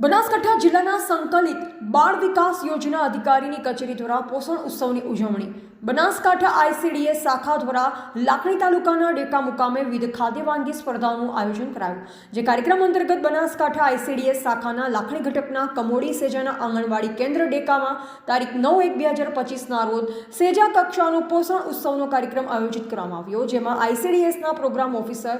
બનાસકાંઠા જિલ્લાના સંકલિત બાળ વિકાસ યોજના અધિકારીની કચેરી દ્વારા પોષણ ઉત્સવની ઉજવણી. બનાસકાંઠા આઈસીડીએસ શાખા દ્વારા લાખણી તાલુકાના ડેકા મુકામે વિવિધ ખાદ્ય વાનગી સ્પર્ધાઓનું આયોજન કરાયું, જે કાર્યક્રમ અંતર્ગત બનાસકાંઠા આઈસીડીએસ શાખાના લાખણી ઘટકના કમોડી સેજાના આંગણવાડી કેન્દ્ર ડેકામાં તારીખ નવ એક બે હજાર પચીસના રોજ સેજા કક્ષાનો પોષણ ઉત્સવનો કાર્યક્રમ આયોજિત કરવામાં આવ્યો, જેમાં આઈસીડીએસના program officer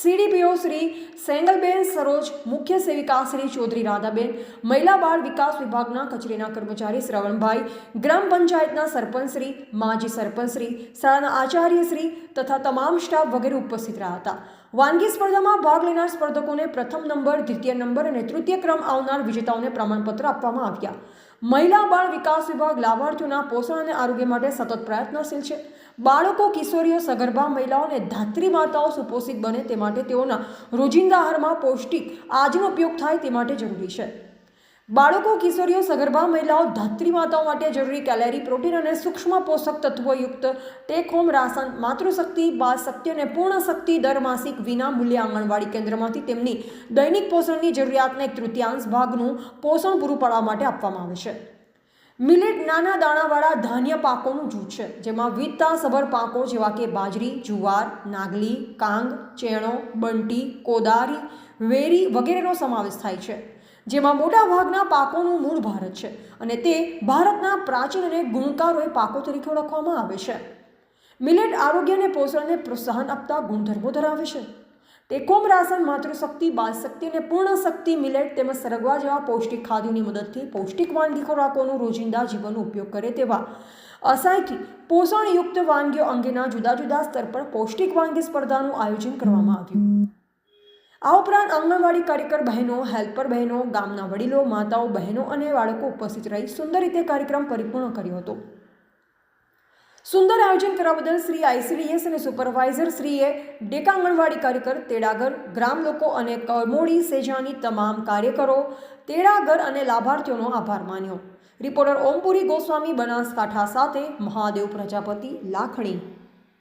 CDPO Shri સેંગલબેન Saroj, મુખ્ય સેવિકા શ્રી ચૌધરી રાધાબેન મહિલા બાળ વિકાસ વિભાગના કચેરીના કર્મચારી શ્રવણભાઈ, ગ્રામ પંચાયતના સરપંચશ્રી, માજી સરપંચશ્રી, શાળાના આચાર્યશ્રી તથા તમામ સ્ટાફ વગેરે ઉપસ્થિત રહ્યા હતા. વાનગી સ્પર્ધામાં ભાગ લેનાર સ્પર્ધકોને પ્રથમ નંબર, દ્વિતીય નંબર અને તૃતીય ક્રમ આવનાર વિજેતાઓને પ્રમાણપત્ર આપવામાં આવ્યા. મહિલા બાળ વિકાસ વિભાગ લાભાર્થીઓના પોષણ અને આરોગ્ય માટે સતત પ્રયત્નશીલ છે. બાળકો, કિશોરીઓ, સગર્ભા મહિલાઓ અને ધાત્રી માતાઓ સુપોષિત બને તે માટે તેઓના રોજિંદા આહારમાં પૌષ્ટિક, આજનો ઉપયોગ થાય તે માટે જરૂરી છે. બાળકો, કિશોરીઓ, સગર્ભા મહિલાઓ, ધાત્રી માતાઓ માટે જરૂરી કેલેરી, પ્રોટીન અને સૂક્ષ્મ પોષક તત્વોયુક્ત ટેક હોમ રાશન, માતૃશક્તિ, બાળ શક્તિ અને પૂર્ણ શક્તિ દર માસિક વિના મૂલ્ય આંગણવાડી કેન્દ્રમાંથી તેમની દૈનિક પોષણની જરૂરિયાતના એક તૃતીયાંશ ભાગનું પોષણ પૂરું પાડવા માટે આપવામાં આવે છે. મિલેટ નાના દાણાવાળા ધાન્ય પાકોનું જૂથ છે, જેમાં વિવિધતાસભર પાકો જેવા કે બાજરી, જુવાર, નાગલી, કાંગ, ચેણો, બંટી, કોદારી, વેરી વગેરેનો સમાવેશ થાય છે, જેમાં મોટાભાગના પાકોનું મૂળ ભારત છે અને તે ભારતના પ્રાચીન અને ગુણકારોએ પાકો તરીકે ઓળખવામાં આવે છે. મિલેટ આરોગ્ય અને પોષણને પ્રોત્સાહન આપતા ગુણધર્મો ધરાવે છે. ટેકોમ રાશન માતૃશક્તિ, બાળશક્તિ અને પૂર્ણ શક્તિ મિલેટ તેમજ સરગવા જેવા પૌષ્ટિક ખાદ્યોની મદદથી પૌષ્ટિક વાનગી ખોરાકોનું રોજિંદા જીવનનો ઉપયોગ કરે તેવા અસાયથી પોષણયુક્ત વાનગીઓ અંગેના જુદા જુદા સ્તર પર પૌષ્ટિક વાનગી સ્પર્ધાનું આયોજન કરવામાં આવ્યું. આ ઉપરાંત આંગણવાડી કાર્યકર બહેનો, હેલ્પર બહેનો, ગામના વડીલો, માતાઓ, બહેનો અને બાળકો ઉપસ્થિત રહી સુંદર રીતે કાર્યક્રમ પરિપૂર્ણ કર્યો હતો. સુંદર આયોજન કરવા બદલ શ્રી આઈસીડીએસ અને સુપરવાઇઝર શ્રીએ ડેકા આંગણવાડી કાર્યકર, તેડાગર, ગ્રામ લોકો અને કમોડી સેજાની તમામ કાર્યકરો, તેડાગર અને લાભાર્થીઓનો આભાર માન્યો. રિપોર્ટર ઓમપુરી ગોસ્વામી, બનાસકાંઠા સાથે મહાદેવ પ્રજાપતિ લાખણી.